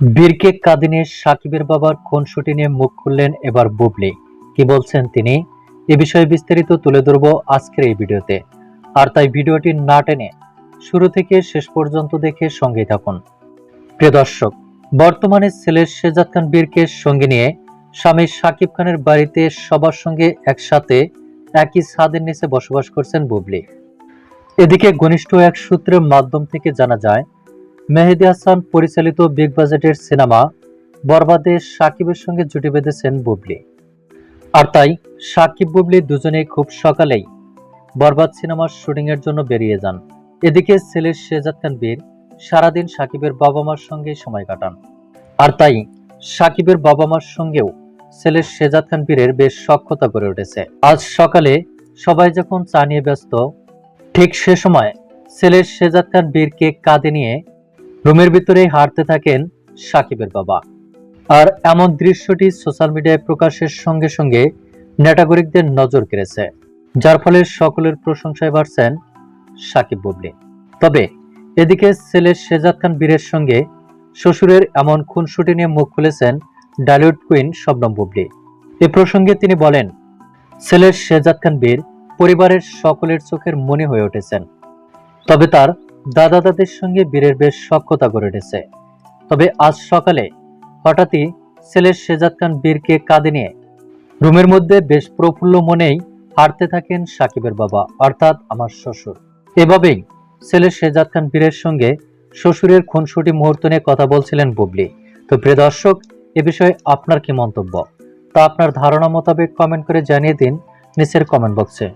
বীরকে কাঁদিনে সাকিবের বাবার খুনসুটি নিয়ে মুখ খুললেন এবার বুবলি। কি বলছেন তিনি? এ বিষয়ে বিস্তারিত তুলে ধরবো আজকের এই ভিডিওতে। আর তাই ভিডিওটি না টেনে শুরু থেকে শেষ পর্যন্ত দেখে সঙ্গে থাকুন। প্রিয় দর্শক, বর্তমানে ছেলে শেজাদ খান বীরকে সঙ্গে নিয়ে স্বামী সাকিব খানের বাড়িতে সবার সঙ্গে একসাথে একই ছাদের নিচে বসবাস করছেন বুবলি। এদিকে ঘনিষ্ঠ এক সূত্রের মাধ্যম থেকে জানা যায় মেহেদি হাসান পরিচালিত বিগ বাজেটের সিনেমা বরবাদে সাকিবের সঙ্গে জুটি বেঁধেছেন বুবলি। আর তাই সাকিব, বুবলি দুজনে খুব সকালেই বরবাদ সিনেমার শুটিং এর জন্য বেরিয়ে যান। এদিকে ছেলের শেজাদ বীর সারাদিন সাকিবের বাবা মার সঙ্গে সময় কাটান। আর তাই সাকিবের বাবা মার সঙ্গেও ছেলের শেজাদ বীরের বেশ সক্ষতা গড়ে উঠেছে। আজ সকালে সবাই যখন চা নিয়ে ব্যস্ত, ঠিক সে সময় ছেলের শেজাদ বীরকে কাঁধে নিয়ে রুমের ভিতরেই হাঁটতে থাকেন সাকিবের বাবা। আর এমন দৃশ্যটি সোশ্যাল মিডিয়ায় প্রকাশের সঙ্গে সঙ্গে নেটাগরিকদের নজর কেড়েছে, যার ফলে সকলের প্রশংসায় বাড়ছেন সাকিব বুবলি। তবে এদিকে ছেলের শেজাদ খান বীরের সঙ্গে শ্বশুরের এমন খুনসুটি নিয়ে মুখ খুলেছেন ডালিউড কুইন শবনম বুবলি। এ প্রসঙ্গে তিনি বলেন ছেলের শেজাদ খান বীর পরিবারের সকলের চোখের মনে হয়ে উঠেছেন। তবে তার দাদা দাদির সঙ্গে বীরের বেশ সক্ষতা গড়ে উঠেছে। তবে আজ সকালে হঠাৎই ছেলের শেজাদ খান বীরকে কাঁধে নিয়ে রুমের মধ্যে বেশ প্রফুল্ল মনেই হাঁটতে থাকেন সাকিবের বাবা, অর্থাৎ আমার শ্বশুর। এভাবেই ছেলের শেজাদ খান বীরের সঙ্গে শ্বশুরের খুনসুটি মুহূর্ত নিয়ে কথা বলছিলেন বুবলি। তো প্রিয় দর্শক, এ বিষয়ে আপনার কি মন্তব্য? তা আপনার ধারণা মোতাবেক কমেন্ট করে জানিয়ে দিন নিচের কমেন্ট বক্সে